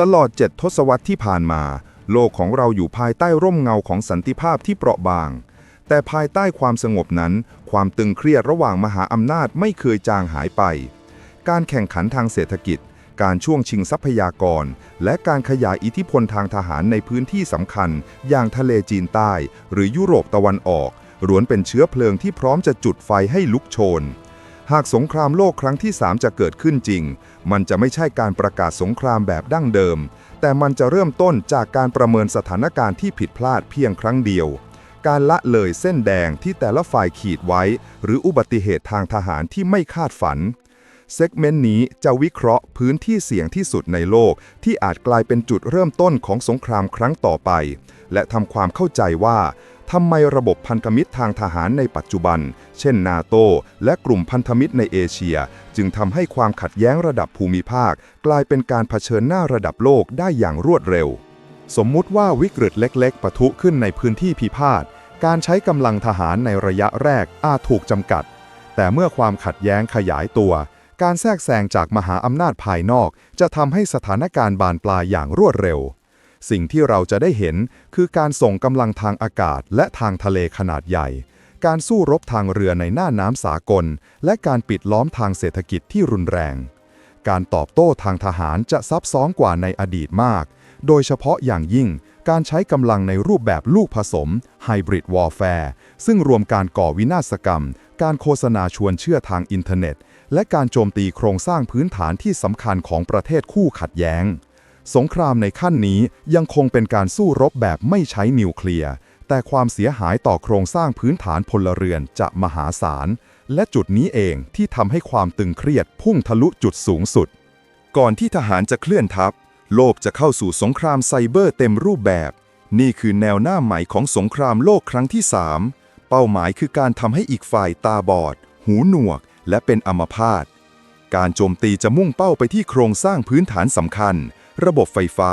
ตลอดเจ็ดทศวรรษที่ผ่านมา โลกของเราอยู่ภายใต้ร่มเงาของสันติภาพที่เปราะบาง แต่ภายใต้ความสงบนั้น ความตึงเครียดระหว่างมหาอำนาจไม่เคยจางหายไป การแข่งขันทางเศรษฐกิจ การช่วงชิงทรัพยากร และการขยายอิทธิพลทางทหารในพื้นที่สำคัญ อย่างทะเลจีนใต้ หรือยุโรปตะวันออกล้วนเป็นเชื้อเพลิงที่พร้อมจะจุดไฟให้ลุกโชน หากสงครามโลกครั้งที่ 3 จะเกิดขึ้นจริง มันจะไม่ใช่การประกาศสงครามแบบดั้งเดิม แต่มันจะเริ่มต้นจากการประเมินสถานการณ์ที่ผิดพลาดเพียงครั้งเดียว การละเลยเส้นแดงที่แต่ละฝ่ายขีดไว้ หรืออุบัติเหตุทางทหารที่ไม่คาดฝัน เซกเมนต์นี้จะวิเคราะห์พื้นที่เสี่ยงที่สุดในโลก ที่อาจกลายเป็นจุดเริ่มต้นของสงครามครั้งต่อไป และทำความเข้าใจว่า ทำไมระบบพันธมิตรทางทหารในปัจจุบัน เช่น นาโต และกลุ่มพันธมิตรในเอเชีย จึงทำให้ความขัดแย้งระดับภูมิภาค กลายเป็นการเผชิญหน้าระดับโลกได้อย่างรวดเร็ว สมมุติว่าวิกฤตเล็กๆ ปะทุขึ้นในพื้นที่พิพาท การใช้กำลังทหารในระยะแรกอาจถูกจำกัด แต่เมื่อความขัดแย้งขยายตัว การแทรกแซงจากมหาอำนาจภายนอก จะทำให้สถานการณ์บานปลายอย่างรวดเร็ว สิ่งที่เราจะได้เห็นคือการส่งกำลังทางอากาศและทางทะเลขนาดใหญ่ การสู้รบทางเรือในหน้าน้ำสากล และการปิดล้อมทางเศรษฐกิจที่รุนแรง การตอบโต้ทางทหารจะซับซ้อนกว่าในอดีตมาก โดยเฉพาะอย่างยิ่งการใช้กำลังในรูปแบบลูกผสม Hybrid Warfare ซึ่งรวมการก่อวินาศกรรม การโฆษณาชวนเชื่อทางอินเทอร์เน็ต และการโจมตีโครงสร้างพื้นฐานที่สำคัญของประเทศคู่ขัดแย้ง สงครามในขั้นนี้ยังคงเป็นการสู้รบแบบไม่ใช้นิวเคลียร์ แต่ความเสียหายต่อโครงสร้างพื้นฐานพลเรือนจะมหาศาล และจุดนี้เองที่ทำให้ความตึงเครียดพุ่งทะลุจุดสูงสุด ก่อนที่ทหารจะเคลื่อนทัพ โลกจะเข้าสู่สงครามไซเบอร์เต็มรูปแบบ นี่คือแนวหน้าใหม่ของสงครามโลกครั้งที่ 3 เป้าหมายคือการทำให้อีกฝ่ายตาบอด หูหนวก และเป็นอัมพาตการโจมตีจะมุ่งเป้าไปที่โครงสร้างพื้นฐานสำคัญ ระบบไฟฟ้า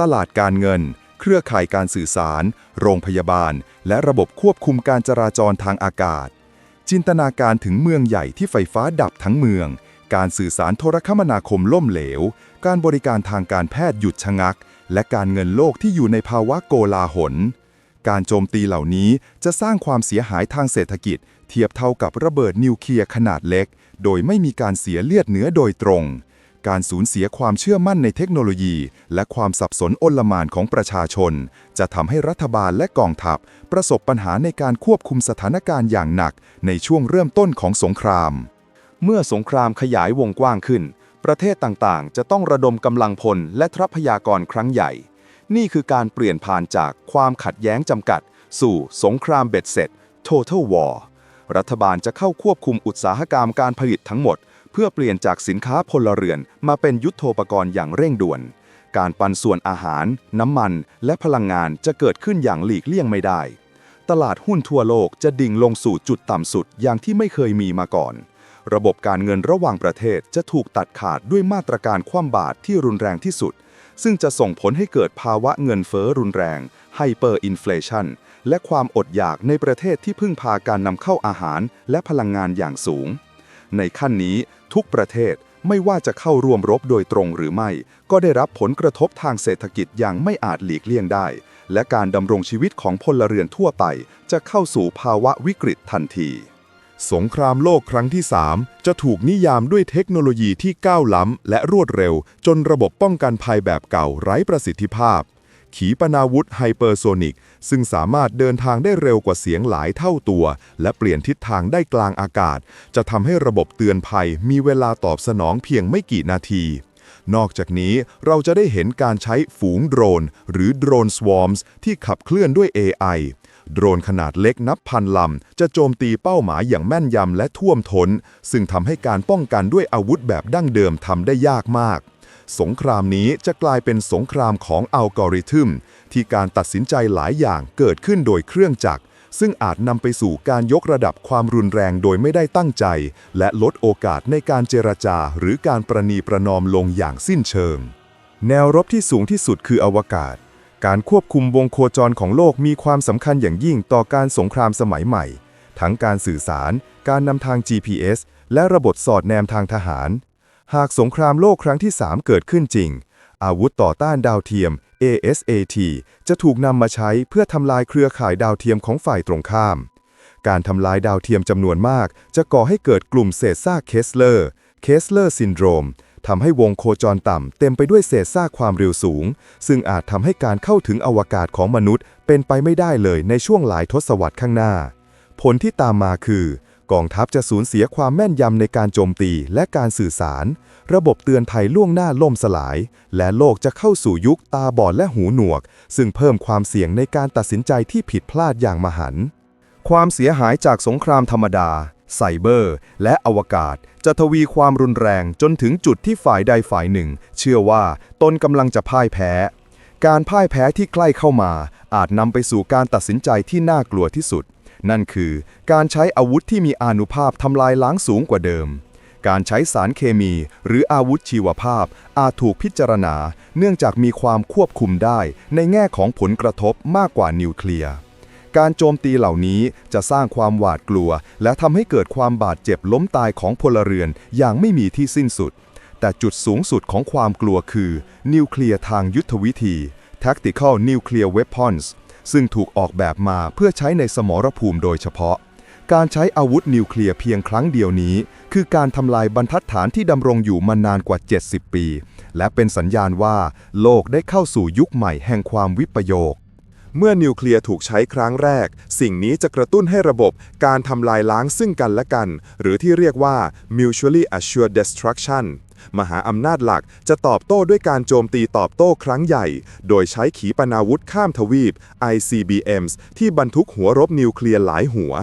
ตลาดการเงิน เครือข่ายการสื่อสาร โรงพยาบาล และระบบควบคุมการจราจรทางอากาศ จินตนาการถึงเมืองใหญ่ที่ไฟฟ้าดับทั้งเมือง การสื่อสารโทรคมนาคมล่มเหลว การบริการทางการแพทย์หยุดชะงัก และการเงินโลกที่อยู่ในภาวะโกลาหลการโจมตีเหล่านี้จะสร้างความเสียหายทางเศรษฐกิจ เทียบเท่ากับระเบิดนิวเคลียร์ขนาดเล็ก โดยไม่มีการเสียเลือดเนื้อโดยตรง การสูญเสียความเชื่อมั่นในเทคโนโลยี และความสับสนอนลมานของประชาชน จะทำให้รัฐบาลและกองทัพ ประสบปัญหาในการควบคุมสถานการณ์อย่างหนัก ในช่วงเริ่มต้นของสงคราม เมื่อสงครามขยายวงกว้างขึ้น ประเทศต่างๆ จะต้องระดมกำลังพลและทรัพยากรครั้งใหญ่ นี่คือการเปลี่ยนผ่านจากความขัดแย้งจำกัด สู่สงครามเบ็ดเสร็จ total war รัฐบาลจะเข้าควบคุมอุตสาหกรรมการผลิตทั้งหมด เพื่อเปลี่ยนจากสินค้าพลเรือนมาเป็นยุทโธปกรณ์อย่างเร่งด่วน การปันส่วนอาหาร น้ำมัน และพลังงานจะเกิดขึ้นอย่างหลีกเลี่ยงไม่ได้ ตลาดหุ้นทั่วโลกจะดิ่งลงสู่จุดต่ำสุดอย่างที่ไม่เคยมีมาก่อน ระบบการเงินระหว่างประเทศจะถูกตัดขาดด้วยมาตรการคว่ำบาตรที่รุนแรงที่สุด ซึ่งจะส่งผลให้เกิดภาวะเงินเฟ้อรุนแรงไฮเปอร์อินฟลชันและความอดอยากในประเทศที่พึ่งพาการนำเข้าอาหารและพลังงานอย่างสูง ในขั้นนี้ ทุกประเทศไม่ว่าจะเข้าร่วมรบโดยตรงหรือไม่ ก็ได้รับผลกระทบทางเศรษฐกิจอย่างไม่อาจหลีกเลี่ยงได้ และการดำรงชีวิตของพลเรือนทั่วไป จะเข้าสู่ภาวะวิกฤตทันที สงครามโลกครั้งที่ 3 จะถูกนิยามด้วยเทคโนโลยีที่ก้าวล้ำและรวดเร็ว จนระบบป้องกันภัยแบบเก่าไร้ประสิทธิภาพ ขีปนาวุธไฮเปอร์โซนิก ซึ่งสามารถเดินทางได้เร็วกว่าเสียงหลายเท่าตัว และเปลี่ยนทิศทางได้กลางอากาศ จะทำให้ระบบเตือนภัยมีเวลาตอบสนองเพียงไม่กี่นาที นอกจากนี้เราจะได้เห็นการใช้ฝูงโดรน หรือโดรนสวอมส์ที่ขับเคลื่อนด้วย AI โดรนขนาดเล็กนับพันลำ จะโจมตีเป้าหมายอย่างแม่นยำและท่วมท้น ซึ่งทำให้การป้องกันด้วยอาวุธแบบดั้งเดิมทำได้ยากมาก สงครามนี้จะกลายเป็นสงครามของอัลกอริทึม ที่การตัดสินใจหลายอย่างเกิดขึ้นโดยเครื่องจักร ซึ่งอาจนำไปสู่การยกระดับความรุนแรงโดยไม่ได้ตั้งใจ และลดโอกาสในการเจรจาหรือการประนีประนอมลงอย่างสิ้นเชิง แนวรบที่สูงที่สุดคืออวกาศ การควบคุมวงโคจรของโลกมีความสำคัญอย่างยิ่งต่อการสงครามสมัยใหม่ ทั้งการสื่อสาร การนำทาง GPS และระบบสอดแนมทางทหาร หากสงครามโลกครั้งที่ 3 เกิดขึ้นจริง อาวุธต่อต้านดาวเทียม ASAT จะถูกนำมาใช้เพื่อทำลายเครือข่ายดาวเทียมของฝ่ายตรงข้าม การทำลายดาวเทียมจำนวนมาก จะก่อให้เกิดกลุ่มเศษซากเคสเลอร์เคสเลอร์ซินโดรมทำให้วงโคจรต่ำเต็มไปด้วยเศษซากความเร็วสูง ซึ่งอาจทำให้การเข้าถึงอวกาศของมนุษย์ เป็นไปไม่ได้เลยในช่วงหลายทศวรรษข้างหน้า ผลที่ตามมาคือ กองทัพจะสูญเสียความแม่นยำในการโจมตีและการสื่อสาร ระบบเตือนภัยล่วงหน้าล่มสลาย และโลกจะเข้าสู่ยุคตาบอดและหูหนวก ซึ่งเพิ่มความเสี่ยงในการตัดสินใจที่ผิดพลาดอย่างมหันต์ความเสียหายจากสงครามธรรมดา ไซเบอร์ และอวกาศ จะทวีความรุนแรงจนถึงจุดที่ฝ่ายใดฝ่ายหนึ่ง เชื่อว่าตนกำลังจะพ่ายแพ้ การพ่ายแพ้ที่ใกล้เข้ามา อาจนำไปสู่การตัดสินใจที่น่ากลัวที่สุด นั่นคือการใช้อาวุธที่มีอานุภาพทำลายล้างสูงกว่าเดิม การใช้สารเคมีหรืออาวุธชีวภาพอาจถูกพิจารณา เนื่องจากมีความควบคุมได้ในแง่ของผลกระทบมากกว่านิวเคลียร์การโจมตีเหล่านี้จะสร้างความหวาดกลัว และทำให้เกิดความบาดเจ็บล้มตายของพลเรือนอย่างไม่มีที่สิ้นสุด แต่จุดสูงสุดของความกลัวคือ นิวเคลียร์ทางยุทธวิธี Tactical Nuclear Weapons ซึ่งถูกออกแบบมาเพื่อใช้ในสมรภูมิโดยเฉพาะ การใช้อาวุธนิวเคลียร์เพียงครั้งเดียวนี้ คือการทำลายบรรทัดฐานที่ดำรงอยู่มานานกว่า 70 ปี และเป็นสัญญาณว่า โลกได้เข้าสู่ยุคใหม่แห่งความวิปโยคเมื่อนิวเคลียร์ถูกใช้ครั้งแรก สิ่งนี้จะกระตุ้นให้ระบบการทำลายล้างซึ่งกันและกัน หรือที่เรียกว่า mutually assured destruction มหาอำนาจหลักจะตอบโต้ด้วยการโจมตีตอบโต้ครั้งใหญ่ โดยใช้ขีปนาวุธข้ามทวีป ICBMs ที่บรรทุกหัวรบนิวเคลียร์หลายหัว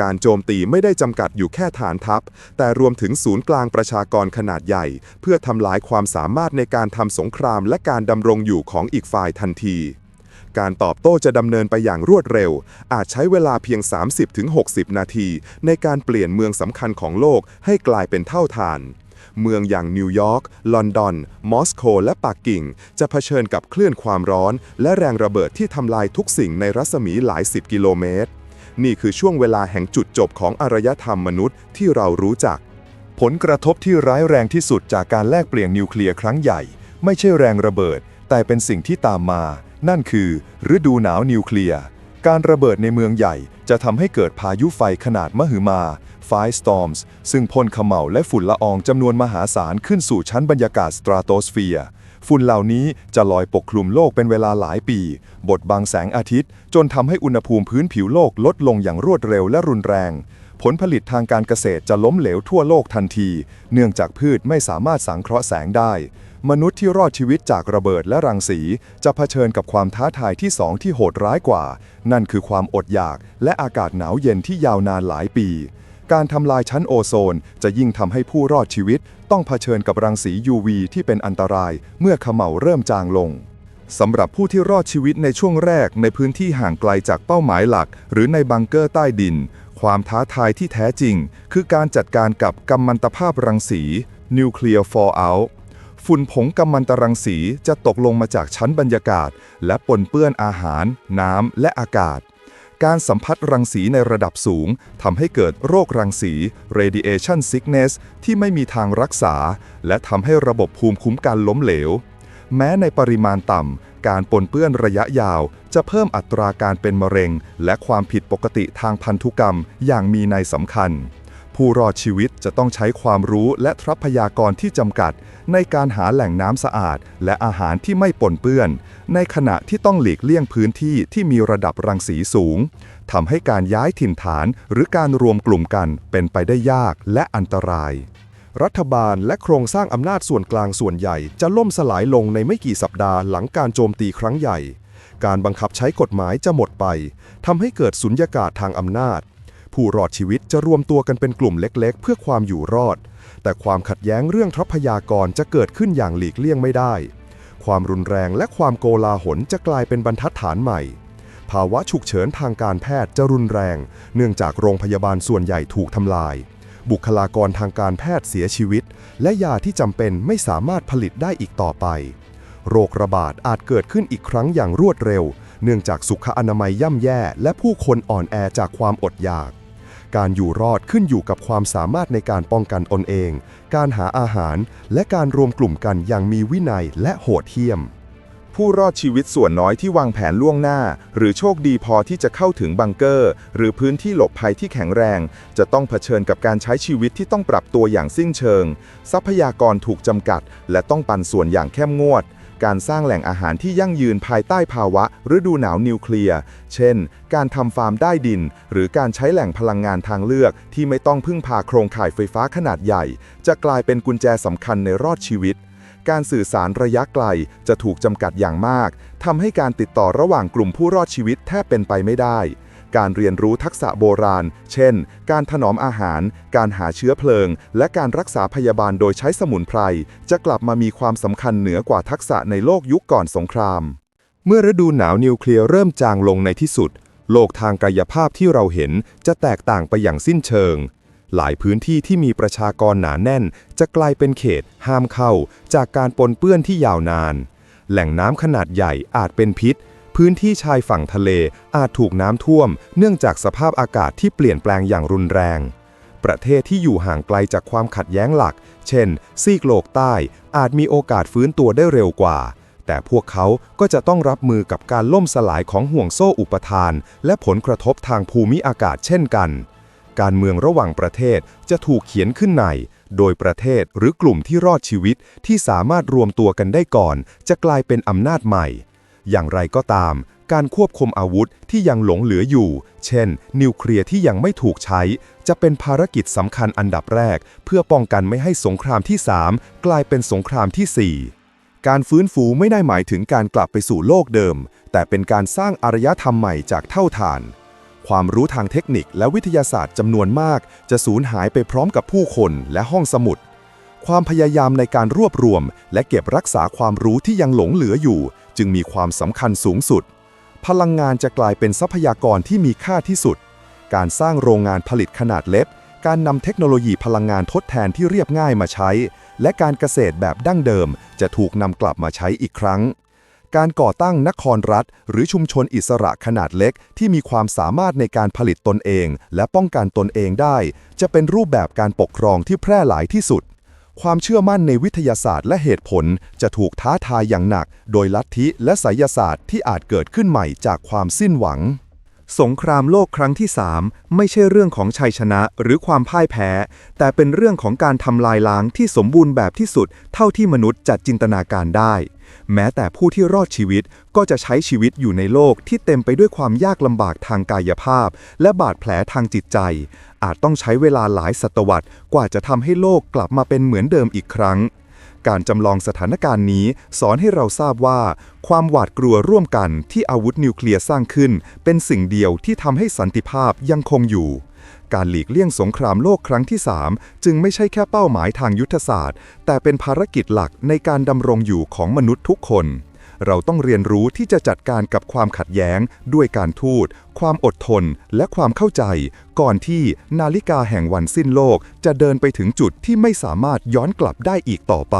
การโจมตีไม่ได้จำกัดอยู่แค่ฐานทัพ แต่รวมถึงศูนย์กลางประชากรขนาดใหญ่ เพื่อทำลายความสามารถในการทำสงครามและการดำรงอยู่ของอีกฝ่ายทันที การตอบโต้จะดำเนินไปอย่างรวดเร็ว อาจใช้เวลาเพียง 30-60 นาที ในการเปลี่ยนเมืองสำคัญของโลกให้กลายเป็นเท่าทาน เมืองอย่างนิวยอร์ก ลอนดอน มอสโก และปักกิ่ง จะเผชิญกับคลื่นความร้อน และแรงระเบิดที่ทำลายทุกสิ่งในรัศมีหลายสิบกิโลเมตร นี่คือช่วงเวลาแห่งจุดจบของอารยธรรมมนุษย์ที่เรารู้จัก ผลกระทบที่ร้ายแรงที่สุดจากการแลกเปลี่ยนนิวเคลียร์ครั้งใหญ่ ไม่ใช่แรงระเบิด แต่เป็นสิ่งที่ตามมา นั่นคือ ฤดูหนาวนิวเคลียร์ การระเบิดในเมืองใหญ่จะทำให้เกิดพายุไฟขนาดมหึมา Firestorms ซึ่งพ่นขม่าและฝุ่นละอองจำนวนมหาศาลขึ้นสู่ชั้นบรรยากาศสตราโตสเฟียร์ฝุ่นเหล่านี้จะลอยปกคลุมโลกเป็นเวลาหลายปี บดบังแสงอาทิตย์ จนทำให้อุณหภูมิพื้นผิวโลกลดลงอย่างรวดเร็วและรุนแรง ผลผลิตทางการเกษตรจะล้มเหลวทั่วโลกทันที เนื่องจากพืชไม่สามารถสังเคราะห์แสงได้ มนุษย์ที่รอดชีวิตจากระเบิดและรังสี จะเผชิญกับความท้าทายที่สองที่โหดร้ายกว่า นั่นคือความอดอยาก และอากาศหนาวเย็นที่ยาวนานหลายปี การทำลายชั้นโอโซน จะยิ่งทำให้ผู้รอดชีวิต ต้องเผชิญกับรังสี UV ที่เป็นอันตราย เมื่อเขม่าเริ่มจางลงสำหรับผู้ที่รอดชีวิตในช่วงแรกในพื้นที่ห่างไกลจากเป้าหมายหลัก หรือในบังเกอร์ใต้ดิน ความท้าทายที่แท้จริง คือการจัดการกับกัมมันตภาพรังสี Nuclear Fallout ฝุ่นผงกัมมันตรังสีจะตกลงมาจากชั้นบรรยากาศ และปนเปื้อนอาหาร น้ำ และอากาศ การสัมผัสรังสีในระดับสูงทำให้เกิดโรครังสี radiation sickness ที่ไม่มีทางรักษา และทำให้ระบบภูมิคุ้มกันล้มเหลว แม้ในปริมาณต่ำ การปนเปื้อนระยะยาว จะเพิ่มอัตราการเป็นมะเร็ง และความผิดปกติทางพันธุกรรมอย่างมีนัยสำคัญ ผู้รอดชีวิตจะต้องใช้ความรู้และทรัพยากรที่จำกัด ในการหาแหล่งน้ำสะอาด และอาหารที่ไม่ปนเปื้อน ในขณะที่ต้องหลีกเลี่ยงพื้นที่ที่มีระดับรังสีสูงทำให้การย้ายถิ่นฐานหรือการรวมกลุ่มกันเป็นไปได้ยากและอันตราย รัฐบาลและโครงสร้างอำนาจส่วนกลางส่วนใหญ่ จะล่มสลายลงในไม่กี่สัปดาห์หลังการโจมตีครั้งใหญ่ การบังคับใช้กฎหมายจะหมดไปทำให้เกิดสุญญากาศทางอำนาจ ผู้รอดชีวิตจะรวมตัวกันเป็นกลุ่มเล็กๆ เพื่อความอยู่รอด แต่ความขัดแย้งเรื่องทรัพยากรจะเกิดขึ้นอย่างหลีกเลี่ยงไม่ได้ ความรุนแรงและความโกลาหลจะกลายเป็นบรรทัดฐานใหม่ ภาวะฉุกเฉินทางการแพทย์จะรุนแรง เนื่องจากโรงพยาบาลส่วนใหญ่ถูกทำลาย บุคลากรทางการแพทย์เสียชีวิต และยาที่จำเป็นไม่สามารถผลิตได้อีกต่อไป โรคระบาดอาจเกิดขึ้นอีกครั้งอย่างรวดเร็วเนื่องจากสุขอนามัยย่ำแย่ และผู้คนอ่อนแอจากความอดอยาก การอยู่รอดขึ้นอยู่กับความสามารถในการป้องกันตนเอง การหาอาหาร และการรวมกลุ่มกันอย่างมีวินัยและโหดเหี้ยม ผู้รอดชีวิตส่วนน้อยที่วางแผนล่วงหน้า หรือโชคดีพอที่จะเข้าถึงบังเกอร์ หรือพื้นที่หลบภัยที่แข็งแรง จะต้องเผชิญกับการใช้ชีวิตที่ต้องปรับตัวอย่างสิ้นเชิง ทรัพยากรถูกจำกัด และต้องปันส่วนอย่างเข้มงวด การสร้างแหล่งอาหารที่ยั่งยืนภายใต้ภาวะ ฤดูหนาวนิวเคลียร์ เช่น การทำฟาร์มได้ดิน หรือการใช้แหล่งพลังงานทางเลือก ที่ไม่ต้องพึ่งพาโครงข่ายไฟฟ้าขนาดใหญ่ จะกลายเป็นกุญแจสำคัญในรอดชีวิต การสื่อสารระยะไกลจะถูกจำกัดอย่างมากทำให้การติดต่อระหว่างกลุ่มผู้รอดชีวิตแทบเป็นไปไม่ได้ การเรียนรู้ทักษะโบราณ เช่น การถนอมอาหาร การหาเชื้อเพลิง และการรักษาพยาบาลโดยใช้สมุนไพร จะกลับมามีความสำคัญเหนือกว่าทักษะในโลกยุคก่อนสงคราม เมื่อฤดูหนาวนิวเคลียร์เริ่มจางลงในที่สุด โลกทางกายภาพที่เราเห็นจะแตกต่างไปอย่างสิ้นเชิงหลายพื้นที่ที่มีประชากรหนาแน่น จะกลายเป็นเขต ห้ามเข้า จากการปนเปื้อนที่ยาวนาน แหล่งน้ำขนาดใหญ่อาจเป็นพิษ พื้นที่ชายฝั่งทะเลอาจถูกน้ำท่วม เนื่องจากสภาพอากาศที่เปลี่ยนแปลงอย่างรุนแรง ประเทศที่อยู่ห่างไกลจากความขัดแย้งหลัก เช่น ซีกโลกใต้ อาจมีโอกาสฟื้นตัวได้เร็วกว่า แต่พวกเขาก็จะต้องรับมือกับการล่มสลายของห่วงโซ่อุปทาน และผลกระทบทางภูมิอากาศเช่นกัน การเมืองระหว่างประเทศจะถูกเขียนขึ้นในโดยประเทศหรือกลุ่มที่รอดชีวิตที่สามารถรวมตัวกันได้ก่อน จะกลายเป็นอำนาจใหม่ อย่างไรก็ตาม การควบคุมอาวุธที่ยังหลงเหลืออยู่ เช่น นิวเคลียร์ที่ยังไม่ถูกใช้ จะเป็นภารกิจสำคัญอันดับแรก เพื่อป้องกันไม่ให้สงครามที่ 3 กลายเป็นสงครามทีสี่ 4 การฟื้นฟูไม่ได้หมายถึงการกลับไปสู่โลกเดิม แต่เป็นการสร้างอารยธรรมใหม่จากเท่าฐาน ความรู้ทางเทคนิคและวิทยาศาสตร์จำนวนมาก จะสูญหายไปพร้อมกับผู้คนและห้องสมุดความพยายามในการรวบรวม และเก็บรักษาความรู้ที่ยังหลงเหลืออยู่ จึงมีความสำคัญสูงสุด พลังงานจะกลายเป็นทรัพยากรที่มีค่าที่สุด การสร้างโรงงานผลิตขนาดเล็ก การนำเทคโนโลยีพลังงานทดแทนที่เรียบง่ายมาใช้ และการเกษตรแบบดั้งเดิม จะถูกนำกลับมาใช้อีกครั้ง การก่อตั้งนครรัฐ หรือชุมชนอิสระขนาดเล็ก ที่มีความสามารถในการผลิตตนเอง และป้องกันตนเองได้ จะเป็นรูปแบบการปกครองที่แพร่หลายที่สุด ความเชื่อมั่นในวิทยาศาสตร์และเหตุผลจะถูกท้าทายอย่างหนัก โดยลัทธิและไสยศาสตร์ที่อาจเกิดขึ้นใหม่จากความสิ้นหวัง สงครามโลกครั้งที่ 3 ไม่ใช่เรื่องของชัยชนะหรือความพ่ายแพ้ แต่เป็นเรื่องของการทำลายล้างที่สมบูรณ์แบบที่สุด เท่าที่มนุษย์จะจินตนาการได้ แม้แต่ผู้ที่รอดชีวิตก็จะใช้ชีวิตอยู่ในโลกที่เต็มไปด้วยความยากลำบากทางกายภาพ และบาดแผลทางจิตใจ อาจต้องใช้เวลาหลายศตวรรษกว่าจะทำให้โลกกลับมาเป็นเหมือนเดิมอีกครั้ง การจำลองสถานการณ์นี้สอนให้เราทราบว่า ความหวาดกลัวร่วมกันที่อาวุธนิวเคลียร์สร้างขึ้น เป็นสิ่งเดียวที่ทำให้สันติภาพยังคงอยู่การหลีกเลี่ยงสงครามโลกครั้งที่ 3 จึงไม่ใช่แค่เป้าหมายทางยุทธศาสตร์ แต่เป็นภารกิจหลักในการดำรงอยู่ของมนุษย์ทุกคน เราต้องเรียนรู้ที่จะจัดการกับความขัดแย้ง ด้วยการทูต ความอดทน และความเข้าใจ ก่อนที่นาฬิกาแห่งวันสิ้นโลก จะเดินไปถึงจุดที่ไม่สามารถย้อนกลับได้อีกต่อไป